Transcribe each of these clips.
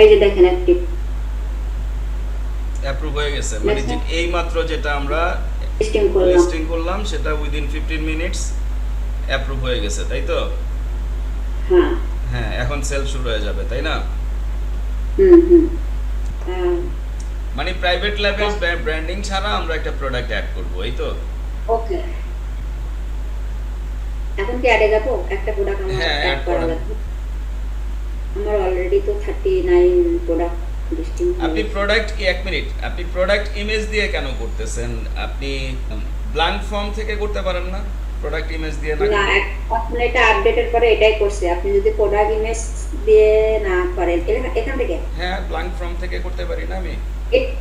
এই যে দেখেন অ্যাক্টিভ অ্যাপ্রুভ হয়ে গেছে। মানে যে। এই মাত্র যেটা আমরা লিস্টিং করলাম। সেটা উইদিন ফিফটিন মিনিটস অ্যাপ্রুভ হয়ে গেছে তাই তো? হ্যাঁ। হ্যাঁ এখন সেল শুরু হয়ে যাবে তাই না? হুম হুম। হ্যাঁ, মানে প্রাইভেট লেভেল ব্র্যান্ডিং ছাড়া আমরা একটা প্রোডাক্ট অ্যাড করব এই তো? ওকে। এখন কি অ্যাডে যাব? একটা প্রোডাক্ট আমার অ্যাড করা। লাগবে আমার অলরেডি তো থার্টি নাইন প্রোডাক্ট আপনি প্রোডাক্ট এক মিনিট আপনি প্রোডাক্ট ইমেজ দিয়ে কেন করতেছেন? আপনি ব্ল্যাঙ্ক ফর্ম থেকে করতে পারেন না? প্রোডাক্ট ইমেজ দিয়ে না এখন এটা আপডেটের পরে এটাই করছে। আপনি যদি প্রোডাক্ট ইমেজ দিয়ে না করেন এখান- থেকে? হ্যাঁ ব্ল্যাঙ্ক ফর্ম থেকে করতে পারি না আমি।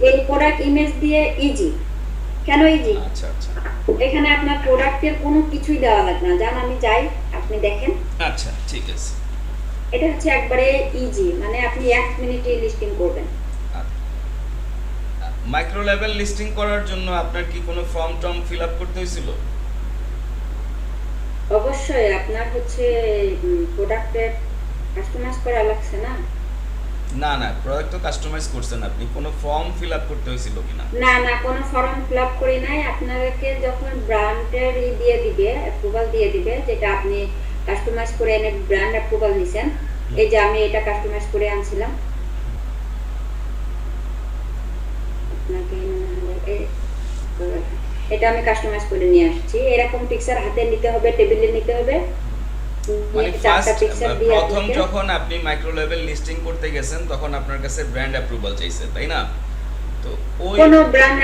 এই প্রোডাক্ট ইমেজ দিয়ে ইজি কেন ইজি আচ্ছা আচ্ছা। এখানে আপনার প্রোডাক্টের কোনো কিছুই দেওয়া লাগবে না। যান আমি যাই আপনি দেখেন। আচ্ছা ঠিক আছে। এটা হচ্ছে একবারে ইজি মানে আপনি এক মিনিটে লিস্টিং করবেন। মাইক্রো লেভেল লিস্টিং করার জন্য আপনার কি কোনো ফর্ম টর্ম ফিল আপ করতে হয়েছিল? অবশ্যই আপনার হচ্ছে প্রোডাক্টের কাস্টমাইজ করা লাগছে না? না না প্রোডাক্ট তো কাস্টমাইজ করছেন আপনি। কোনো ফর্ম ফিল আপ করতে হয়েছিল কিনা? না না কোনো ফর্ম ফিল আপ করি নাই। আপনাকে যখন ব্র্যান্ডের ই দিয়ে দিবে অ্যাপ্রুভাল দিয়ে দিবে যেটা আপনি কাস্টমাইজ করে এনে ব্র্যান্ড অ্যাপ্রুভাল নিছেন এই যে আমি এটা কাস্টমাইজ করে আনছিলাম। আপনাকে এটা আমি কাস্টমাইজ করে নিয়ে আসছি। এরকম পিকচার হাতে নিতে হবে টেবিলে নিতে হবে। মানে প্রথম যখন আপনি মাইক্রো লেভেল লিস্টিং করতে গেছেন তখন আপনার কাছে ব্র্যান্ড অ্যাপ্রুভাল চাইছে তাই না? কোনো ব্র্যান্ড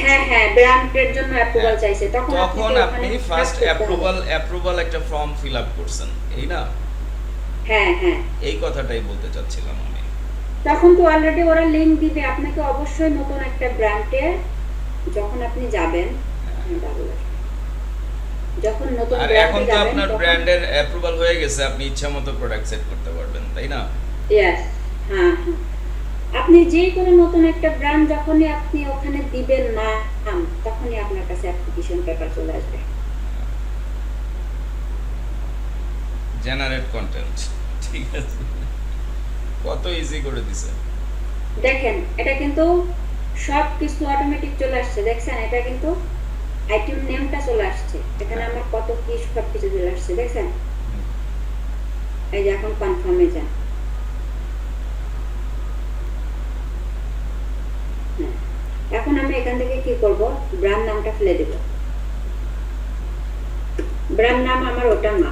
হ্যাঁ হ্যাঁ ব্র্যান্ডের জন্য অ্যাপ্রুভাল হ্যাঁ। চাইছে তখন তখন আপনি ফার্স্ট কাজ করতে হবে। অ্যাপ্রুভাল অ্যাপ্রুভাল একটা ফর্ম ফিল আপ করছেন এই না? হ্যাঁ হ্যাঁ। এই কথাটাই বলতে চাচ্ছিলাম আমি। তখন তো অলরেডি ওরা লিংক দিবে আপনাকে অবশ্যই নতুন একটা ব্র্যান্ডে যখন আপনি যাবেন যখন নতুন আর এখন তো আপনার ব্র্যান্ডের অ্যাপ্রুভাল হয়ে গেছে আপনি ইচ্ছা মতো প্রোডাক্ট সেট করতে পারবেন তাই না? হ্যাঁ। আপনি যে কোনো নতুন একটা ব্র্যান্ড যখনই আপনি ওখানে দিবেন নাম তখনই আপনার কাছে অ্যাপ্লিকেশন পেপার চলে আসবে। জেনারেট কন্টেন্ট ঠিক আছে। কত ইজি করে দিছে। দেখেন এটা কিন্তু সব কিছু অটোমেটিক চলে আসছে। দেখছেন এটা কিন্তু আইটেম নেমটা চলে আসছে। এখানে আমার কত কি সব কিছু চলে আসছে। দেখছেন? এই যে এখন কনফার্মে যান হ্যাঁ। এখন আমি এখান থেকে কি করব ব্র্যান্ড নামটা ফেলে দেব। ব্র্যান্ড নাম আমার ওটা না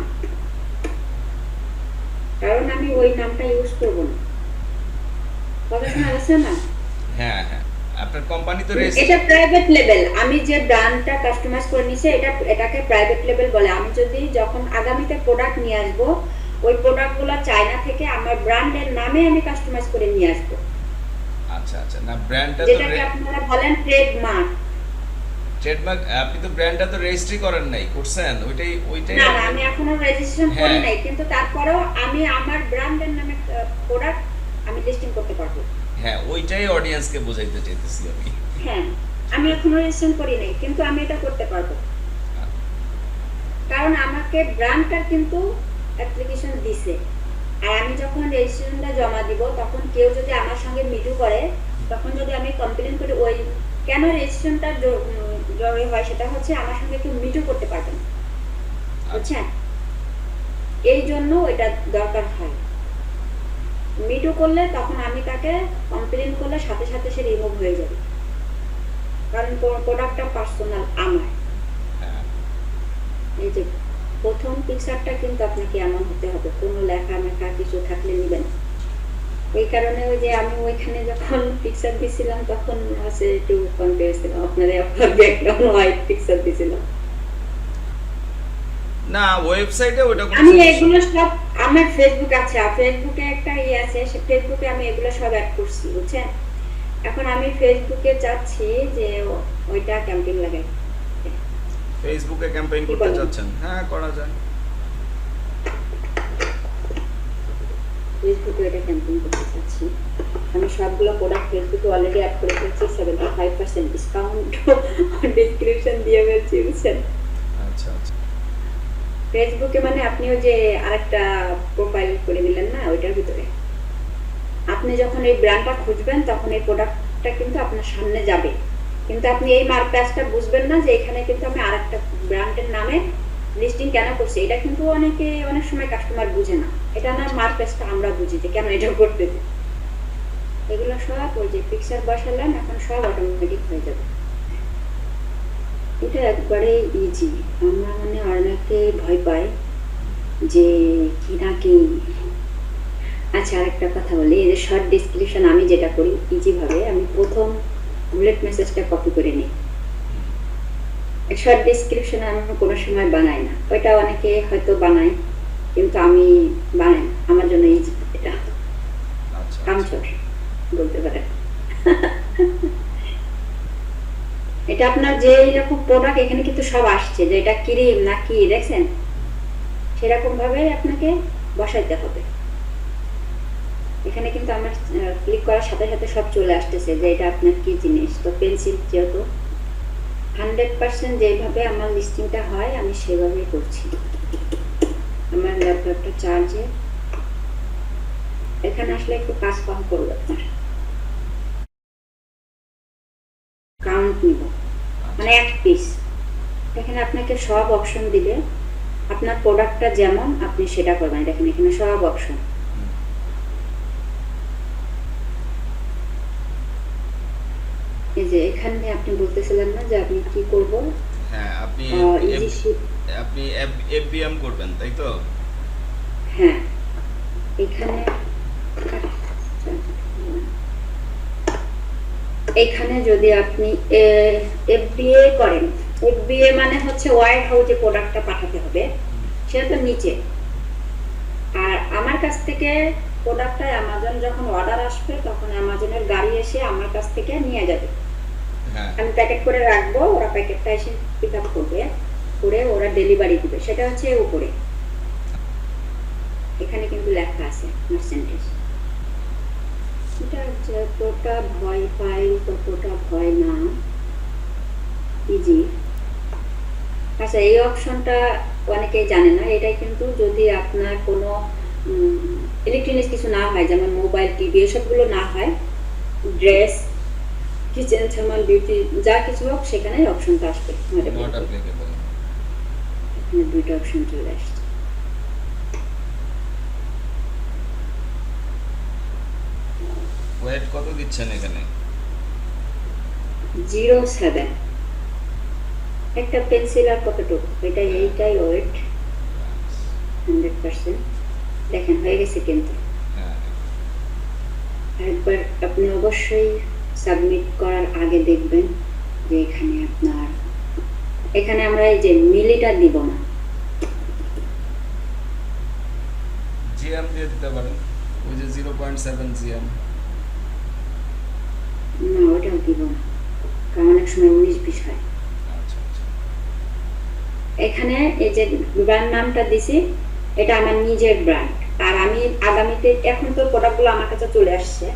কারণ আমি ওই নামটা ইউজ করব না। কথা শোনা যাচ্ছে না? হ্যাঁ হ্যাঁ। আপনার কোম্পানি তো এটা প্রাইভেট লেভেল আমি যে ব্র্যান্ডটা কাস্টমাইজ করে নিছি এটা এটাকে প্রাইভেট লেভেল বলে। আমি যদি যখন আগামীতে প্রোডাক্ট নিয়ে আসব ওই প্রোডাক্টগুলো চায়না থেকে আমার ব্র্যান্ডের নামে আমি কাস্টমাইজ করে নিয়ে আসব। আচ্ছা আচ্ছা। না ব্র্যান্ডটা তো যেটাকে আপনারা বলেন ট্রেডমার্ক ট্রেডমার্ক আপনি তো ব্র্যান্ডটা তো রেজিস্ট্রি করেন নাই করছেন। ওইটাই ওইটাই না আমি এখনও রেজিস্ট্রেশন করি হ্যাঁ। নাই কিন্তু তারপরেও আমি আমার ব্র্যান্ডের নামে প্রোডাক্ট আমি লিস্টিং করতে পারব। হ্যাঁ ওইটাই অডিয়েন্সকে বোঝাইতে চাইতেছি আমি। হ্যাঁ আমি এখনও রেজিস্ট্রেশন করি নাই কিন্তু আমি এটা করতে পারব। কারণ আমাকে ব্র্যান্ডটা কিন্তু অ্যাপ্লিকেশন দিছে। আর আমি যখন রেজিস্ট্রেশনটা জমা দিব তখন কেউ যদি আমার সঙ্গে মিটু করে তখন যদি আমি কমপ্লেন করি ওই কেন রেজিস্ট্রেশনটা জরুরি হয়? সেটা হচ্ছে আমার সঙ্গে কেউ মিটু করতে পারবে না। বুঝছেন? এই জন্য এটা দরকার হয়। মিটু করলে তখন আমি তাকে কমপ্লেন করলে সাথে সাথে সে রিমুভ হয়ে যাবে। কারণ প্রোডাক্টটা পার্সোনাল আমার। হ্যাঁ, এই যে প্রথম পিকচারটা কিন্তু আপনাকে এমন হতে হবে কোনো লেখা মেখা কিছু থাকলে নেবেন ওই কারণে ওই যে আমি ওইখানে যখন পিকচার দিছিলাম তখন আছে একটু কনফিউজ ছিলাম আপনাদের আপনার ব্যাকগ্রাউন্ড হোয়াইট পিকচার দিছিলাম। না ওয়েবসাইটে ওটা আমি এগুলো সব আমার ফেসবুক আছে ফেসবুকে একটা ইয়ে আছে সে ফেসবুকে আমি এগুলো সব অ্যাড করছি বুঝছেন? এখন আমি ফেসবুকে চাচ্ছি যে ওইটা ক্যাম্পেইন লাগাই। ফেসবুকে ক্যাম্পেইন করতে? চাচ্ছেন হ্যাঁ করা যায়। ফেসবুকে এটা ক্যাম্পেইন করতে চাচ্ছি আমি সবগুলো প্রোডাক্ট ফেসবুকে অলরেডি অ্যাড করে ফেলছি seventy five percent discount description দিয়ে ফেলছি বুঝছেন? আচ্ছা আচ্ছা। ফেসবুকে মানে আপনি ওই যে আরেকটা প্রোফাইল করে দিলেন না ওইটার ভিতরে? আপনি আপনি যখন এই ব্র্যান্ডটা খুঁজবেন তখন এই প্রোডাক্টটা কিন্তু আপনার সামনে যাবে। কিন্তু আপনি এই মার্ক প্যাচটা বুঝবেন না যে এখানে কিন্তু আমি আরেকটা ব্র্যান্ডের নামে লিস্টিং কেন করছি। এটা কিন্তু অনেকে অনেক সময় কাস্টমার বুঝে না। এটা না মার্ক প্যাচটা আমরা বুঝি যে কেন এটা করতেছে এগুলো সব ওই যে পিকচার বসালেন এখন সব অটোমেটিক হয়ে যাবে। এটা একবারে ইজি আমরা মানে অনেকে ভয় পাই যে কি না কি। আচ্ছা আরেকটা কথা বলি, এই যে শর্ট ডিসক্রিপশন আমি যেটা করি ইজি ভাবে আমি প্রথম বুলেট মেসেজটা কপি করে নিই। শর্ট ডিসক্রিপশন আমি কোনো সময় বানাই না। ওইটা অনেকে হয়তো বানায় কিন্তু আমি বানাই আমার জন্য ইজি এটা। আচ্ছা কামচোর বলতে পারেন। এটা আপনার যে এরকম প্রোডাক্ট এখানে কিন্তু সব আসছে যে এটা ক্রিম না কি দেখছেন? সেরকম ভাবে আপনাকে বসাইতে হবে। এখানে কিন্তু আমার ক্লিক করার সাথে সাথে সব চলে আসতেছে যে এটা আপনার কি জিনিস? তো পেন্সিল যেহেতু হান্ড্রেড পার্সেন্ট যেভাবে আমার লিস্টিংটা হয়, আমি সেভাবেই করছি। আমার ল্যাপটপটা চার্জে এখানে আসলে একটু কাজ কম করবে আপনার। কাউন্ট নিব। মানে এক পিস এখানে আপনাকে সব অপশন দিবে। আপনার প্রোডাক্টটা যেমন, আপনি সেটা করবেন। দেখেন এখানে সব অপশন এই যে এখানে আপনি বলতেছিলেন না যে আপনি কি করব? হ্যাঁ আপনি আপনি এফবিএম করবেন তাই তো? হ্যাঁ। এখানে এখানে যদি আপনি এফবিএ করেন এফবিএ মানে হচ্ছে ওয়াইড হাউসে প্রোডাক্টটা পাঠাতে হবে সেটা তো নিচে। আর আমার কাছ থেকে প্রোডাক্টটা অ্যামাজন যখন অর্ডার আসবে তখন অ্যামাজনের গাড়ি এসে আমার কাছ থেকে নিয়ে যাবে। আমি প্যাকেট করে রাখব, ওরা প্যাকেটটা এসে পিক আপ করবে, করে ওরা ডেলিভারি দিবে। সেটা হচ্ছে উপরে। এখানে কিন্তু লেখা আছে পার্সেন্টেজ এটা ভয় ভয় না। ইজি আচ্ছা এই অপশনটা অনেকেই জানে না। এটা কিন্তু যদি আপনার কোনো ইলেকট্রনিক্স কিছু না হয়, যেমন মোবাইল টিভি এসবগুলো না হয় ড্রেস কিচেন সামান বিউটি যা কিছু হোক সেখানে অপশনটা আসবে। এখানে দুইটা অপশন চলে আসছে। ওয়েট কত দিচ্ছেন এখানে? জিরো সেভেন একটা পেন্সিল আর কতটুকু? এটা এইটাই ওয়েট হান্ড্রেড পার্সেন্ট দেখেন হয়ে গেছে কিন্তু। হ্যাঁ। একবার আপনি অবশ্যই সাবমিট করার আগে দেখবেন যে এখানে আপনার এখানে আমরা এই যে মিলিটা দিব না। জিএম দিয়ে দিতে পারেন। ওই যে জিরো পয়েন্ট সেভেন জিএম না ওটাও দিব না। কারণ অনেক সময় উনিশ বিশ হয়। আচ্ছা আচ্ছা। এখানে এই যে ব্র্যান্ড নামটা দিছি এটা আমার নিজের ব্র্যান্ড আর আমি আগামীতে এখন তো প্রোডাক্টগুলো আমার কাছে চলে আসছে।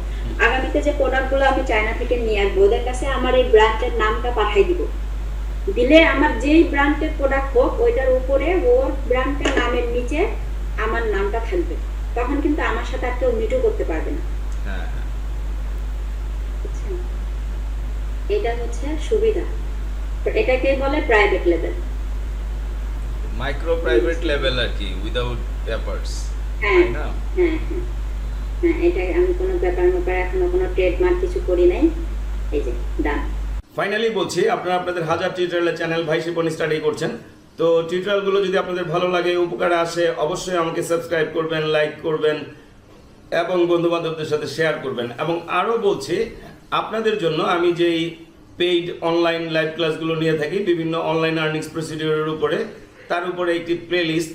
আগামীতে যে প্রোডাক্টগুলো আমি চায়না থেকে নিয়ে আসব ওদের কাছে আমার এই ব্র্যান্ডের নামটা পাঠাই দিব। দিলে আমার যেই ব্র্যান্ডের প্রোডাক্ট হোক ওইটার উপরে ওর ব্র্যান্ডের নামের নিচে আমার নামটা থাকবে। তখন কিন্তু আমার সাথে আর কেউ মিটও করতে পারবে না। হ্যাঁ হ্যাঁ? এটা হচ্ছে সুবিধা। এটাকে বলে private level micro private level আর কি উইদাউট পেপারস তাই না। হ্যাঁ হ্যাঁ। হ্যাঁ এটা আমি কোনো ব্যাপার ব্যাপার এখনও কোনো ট্রেডমার্ক কিছু করি নাই। এই যে ডান ফাইনালি বলছি আপনারা আপনাদের হাজার টিউটোরিয়ালের চ্যানেল ভাই শিপন স্টাডি করছেন। তো টিউটোরিয়ালগুলো যদি আপনাদের ভালো লাগে উপকারে আসে অবশ্যই আমাকে সাবস্ক্রাইব করবেন লাইক করবেন এবং বন্ধু বান্ধবদের সাথে শেয়ার করবেন। এবং আরও বলছি আপনাদের জন্য আমি যেই পেইড অনলাইন লাইভ ক্লাসগুলো নিয়ে থাকি বিভিন্ন অনলাইন আর্নিংস প্রসিডিওরের উপরে তার উপরে একটি playlist